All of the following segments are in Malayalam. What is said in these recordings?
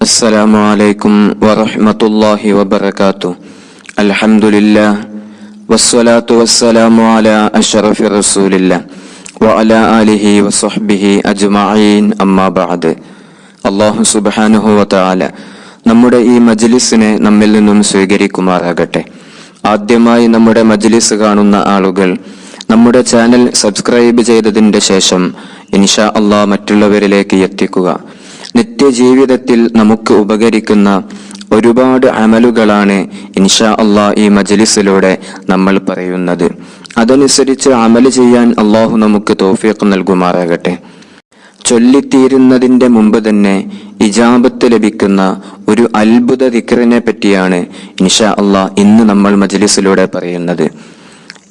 السلام عليكم ورحمة الله وبركاته الحمد لله والصلاة والسلام على أشرف رسول الله وعلى آله وصحبه أجمعين أما بعد അള്ളാഹു സുബാനുഹു വതാല നമ്മുടെ ഈ മജ്ലിസിനെ നമ്മിൽ നിന്നും സ്വീകരിക്കുമാറാകട്ടെ ആദ്യമായി നമ്മുടെ മജ്ലിസ് കാണുന്ന ആളുകൾ നമ്മുടെ ചാനൽ സബ്സ്ക്രൈബ് ചെയ്തതിന്റെ ശേഷം ഇൻഷാ അള്ളാഹ് മറ്റുള്ളവരിലേക്ക് എത്തിക്കുക നിത്യജീവിതത്തിൽ നമുക്ക് ഉപകരിക്കുന്ന ഒരുപാട് അമലുകളാണ് ഇൻഷാ അള്ളാഹ് ഈ മജലിസിലൂടെ നമ്മൾ പറയുന്നത്. അതനുസരിച്ച് അമൽ ചെയ്യാൻ അള്ളാഹു നമുക്ക് തോഫിയൊക്കെ നൽകുമാറാകട്ടെ. ചൊല്ലിത്തീരുന്നതിന്റെ മുമ്പ് തന്നെ ഇജാബത്ത് ലഭിക്കുന്ന ഒരു അത്ഭുത ദിക്റിനെ പറ്റിയാണ് ഇൻഷാ അള്ളാഹ് ഇന്ന് നമ്മൾ മജലിസിലൂടെ പറയുന്നത്.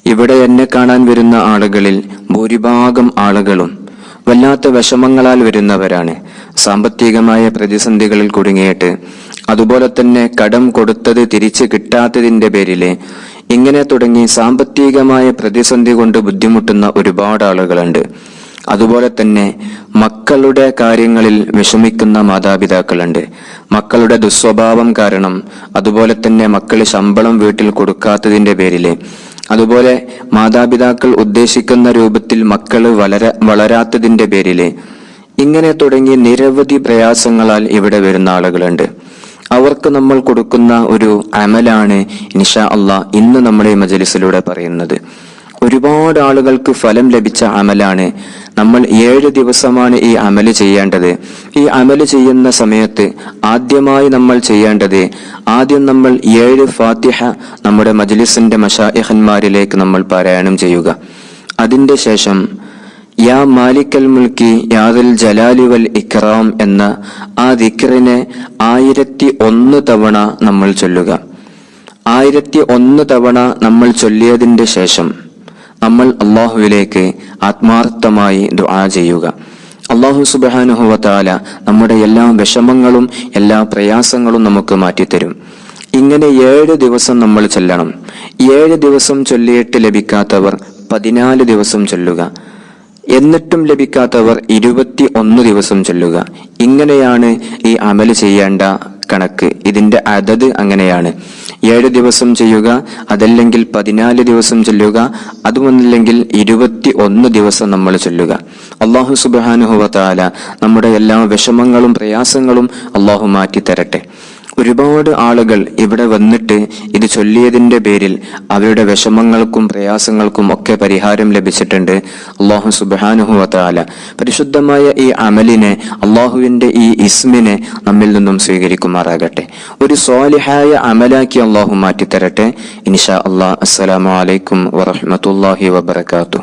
ഇവിടെ എന്നെ കാണാൻ വരുന്ന ആളുകളിൽ ഭൂരിഭാഗം ആളുകളും വല്ലാത്ത വിഷമങ്ങളാൽ വരുന്നവരാണ്. സാമ്പത്തികമായ പ്രതിസന്ധികളിൽ കുടുങ്ങിയിട്ട്. അതുപോലെ തന്നെ കടം കൊടുത്തത് തിരിച്ചു കിട്ടാത്തതിന്റെ പേരിൽ ഇങ്ങനെ തുടങ്ങി സാമ്പത്തികമായ പ്രതിസന്ധി കൊണ്ട് ബുദ്ധിമുട്ടുന്ന ഒരുപാട് ആളുകളുണ്ട്. അതുപോലെ തന്നെ മക്കളുടെ കാര്യങ്ങളിൽ വിഷമിക്കുന്ന മാതാപിതാക്കളുണ്ട്. മക്കളുടെ ദുസ്വഭാവം കാരണം അതുപോലെ തന്നെ മക്കൾ ശമ്പളം വീട്ടിൽ കൊടുക്കാത്തതിന്റെ പേരിൽ. അതുപോലെ മാതാപിതാക്കൾ ഉദ്ദേശിക്കുന്ന രൂപത്തിൽ മക്കൾ വളര വളരാത്തതിന്റെ പേരിൽ ഇങ്ങനെ തുടങ്ങി നിരവധി പ്രയാസങ്ങളാൽ ഇവിടെ വരുന്ന ആളുകളുണ്ട്. അവർക്ക് നമ്മൾ കൊടുക്കുന്ന ഒരു അമലാണ് ഇൻഷാ അല്ല ഇന്ന് നമ്മുടെ മജലിസിലൂടെ പറയുന്നത്. ഒരുപാട് ആളുകൾക്ക് ഫലം ലഭിച്ച അമലാണ്. നമ്മൾ ഏഴ് ദിവസമാണ് ഈ അമൽ ചെയ്യേണ്ടത്. ഈ അമൽ ചെയ്യുന്ന സമയത്ത് ആദ്യമായി നമ്മൾ ചെയ്യേണ്ടത് ആദ്യം നമ്മൾ ഏഴ് ഫാത്തിഹ നമ്മുടെ മജ്ലിസിന്റെ മഷാഹന്മാരിലേക്ക് നമ്മൾ പാരായണം ചെയ്യുക. അതിന്റെ ശേഷം യാ മാലിക്കൽ മുൽക്കി യാതിൽ ജലാലി വൽ ഇക്റാം എന്ന ആ ദിക്റിനെ ആയിരത്തി ഒന്ന് തവണ നമ്മൾ ചൊല്ലുക. ആയിരത്തി ഒന്ന് തവണ നമ്മൾ ചൊല്ലിയതിന്റെ ശേഷം നമ്മൾ അള്ളാഹുവിലേക്ക് ആത്മാർത്ഥമായി ദുആ ചെയ്യുക. അള്ളാഹു സുബാനുഹുവത്താല നമ്മുടെ എല്ലാ വിഷമങ്ങളും എല്ലാ പ്രയാസങ്ങളും നമുക്ക് മാറ്റിത്തരും. ഇങ്ങനെ ഏഴ് ദിവസം നമ്മൾ ചൊല്ലണം. ഏഴ് ദിവസം ചൊല്ലിയിട്ട് ലഭിക്കാത്തവർ പതിനാല് ദിവസം ചൊല്ലുക. എന്നിട്ടും ലഭിക്കാത്തവർ ഇരുപത്തി ഒന്ന് ദിവസം ചൊല്ലുക. ഇങ്ങനെയാണ് ഈ അമൽ ചെയ്യേണ്ട കണക്ക്. ഇതിന്റെ അതത് അങ്ങനെയാണ്. ഏഴ് ദിവസം ചെയ്യുക അതല്ലെങ്കിൽ പതിനാല് ദിവസം ചൊല്ലുക അതുമൊന്നില്ലെങ്കിൽ ഇരുപത്തി ഒന്ന് ദിവസം നമ്മൾ ചൊല്ലുക. അള്ളാഹു സുബാനുഹുവാല നമ്മുടെ എല്ലാ വിഷമങ്ങളും പ്രയാസങ്ങളും അള്ളാഹു മാറ്റി തരട്ടെ ഒരുപാട് ആളുകൾ ഇവിടെ വന്നിട്ട് ഇത് ചൊല്ലിയതിന്റെ പേരിൽ അവരുടെ വിഷമങ്ങൾക്കും പ്രയാസങ്ങൾക്കും ഒക്കെ പരിഹാരം ലഭിച്ചിട്ടുണ്ട്. അള്ളാഹു സുബാനുഹുവല പരിശുദ്ധമായ ഈ അമലിനെ അള്ളാഹുവിന്റെ ഈ ഇസ്മിനെ നമ്മിൽ നിന്നും സ്വീകരിക്കുമാറാകട്ടെ. ഒരു സ്വാലിഹായ അമലാക്കി അള്ളാഹു മാറ്റിത്തരട്ടെ. ഇൻഷാ അള്ളാഹ്. അസ്സലാമു അലൈക്കും വറഹമത്തല്ലാഹി വബർക്കാത്തു